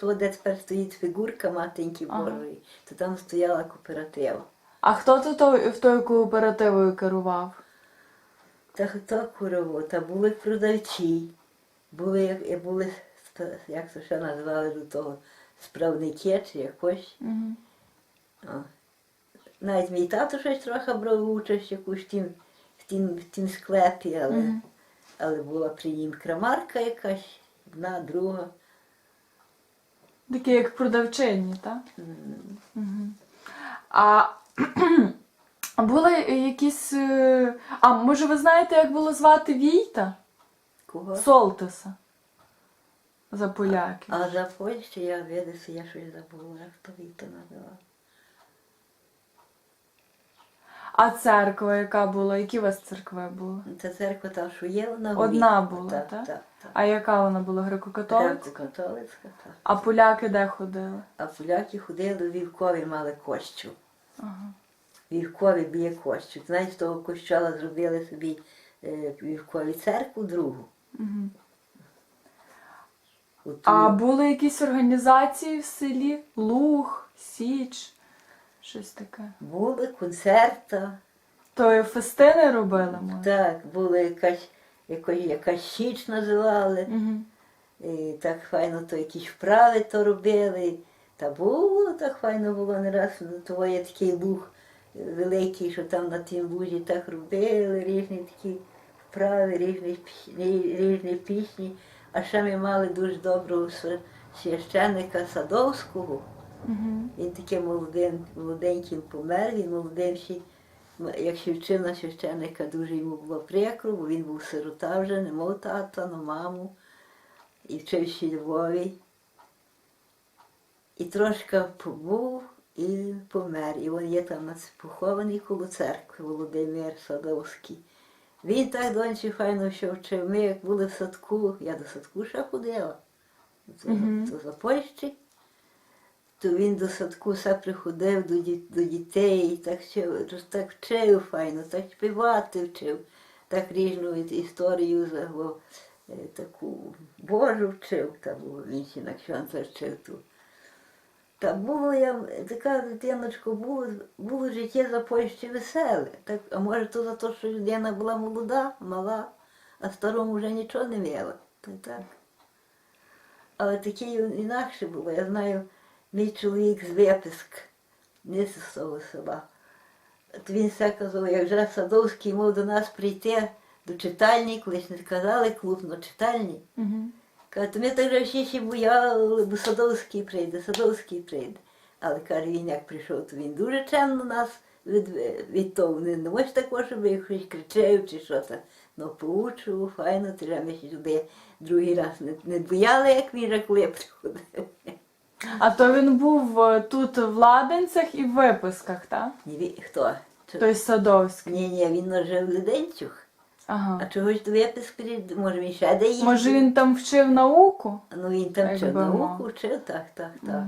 то, де тепер стоїть фігурка матінки Ага. Божої, то там стояла кооператива. А хто тут той- в тою кооперативою керував? Та хто курило? Та були продавці, були, були як це ще назвали до того, справники чи якось. Угу. О. Навіть мій тато щось трохи брав участь якусь в тім, в тім, в тім склепі, але, Мгм. але була при нім крамарка якась, одна, друга. Такі як продавчині, так? Угу. А були якісь. е, А може ви знаєте, як було звати Війта? Кого? Солтеса. За поляків. А за Польщу я видався, я щось забула, як то Війта називав. А церква, яка була? Які у вас церкви були? Це церква та, що є вона Одна була, так? так? Так, так. А яка вона була? Греко-католицька? Греко-католицька, так. А поляки де ходили? А поляки ходили у Вівкові мали кощу. Ага. Вівкові біє кощу. Знаєш, з того кощала зробили собі е, Вівкові церкву другу. Угу. Оту- А були якісь організації в селі? Луг, Січ, щось таке. Були концерта, То фестини робили, може? так, були якась, якась, якась січ називали. Угу. І так файно то якісь вправи то робили. Та було так файно було не раз. ну, То є такий луг великий, що там на тім лузі так робили, різні такі вправи, різні, пісні, різні пісні. А ще ми мали дуже доброго свя- священника Садовського. Угу. Він таким молодим, молоденьким помер, він молодим ще, м- як ще священника, дуже йому було прикро, бо він був сирота вже, не мав тата, не маму. І вчився в Львові. І трошки побув і помер. І він є там похований коло церкви Володимир Садовський. Він так доньці файно що вчив. Ми як були в садку, я до садку ще ходила, то, Мгм. то за Польщі то він до садку все приходив до, до дітей, так, вчив, так вчив файно, так співати вчив, так різну історію за- е, таку Божу вчив, та було він ще на ксьонця вчив ту. Та було я, така дитиночка, було, було життя за Польщі веселе. Так, а може то за те, що людина була молода, мала, а старому вже нічого не мала. Та так. Але таке інакше було. Я знаю, мій чоловік з Виписк, не з того села. От він все казав, як вже Садовський мав до нас прийти до читальні, колись не сказали клуб, але читальні. Угу. Каже, то ми так вже ще бояли, бо Садовський прийде, Садовський прийде. Але каже, він як прийшов, то він дуже чемно нас від, від того. Не, не ось такого, щоб я щось кричав чи що там. Ну, поучив, файно, вже ми ще туди другий раз не, не бояли, як він же коли приходив. А то він був е, тут в Ладенцях і в виписках, так? Ні, хто? Той Садовський. Ні, ні, він жив в Леденцюх. А Ага. чогось до виписку, може він ще де їздив? Може він там вчив науку? Ну він там вчив науку, вчив, так, так, так.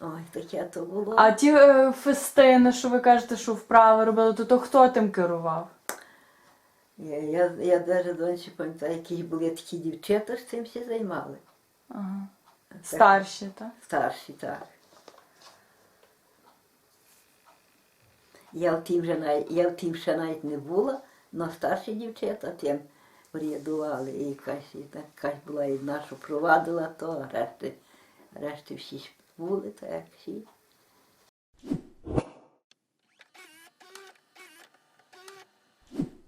Ой, таке то було. А ті е, фестини, що ви кажете, що вправи робили, то, то хто тим керував? Я, я, я навіть доньці пам'ятаю, якісь були такі дівчата, що цим всі займали. Ага. Старші, так? Старші, так. Я в тім, же, навіть- я в тім ще навіть не була, але старші дівчата тим орієдували. І якась, і так, якась була одна, що провадила то, решти, решти всі були, так як всі.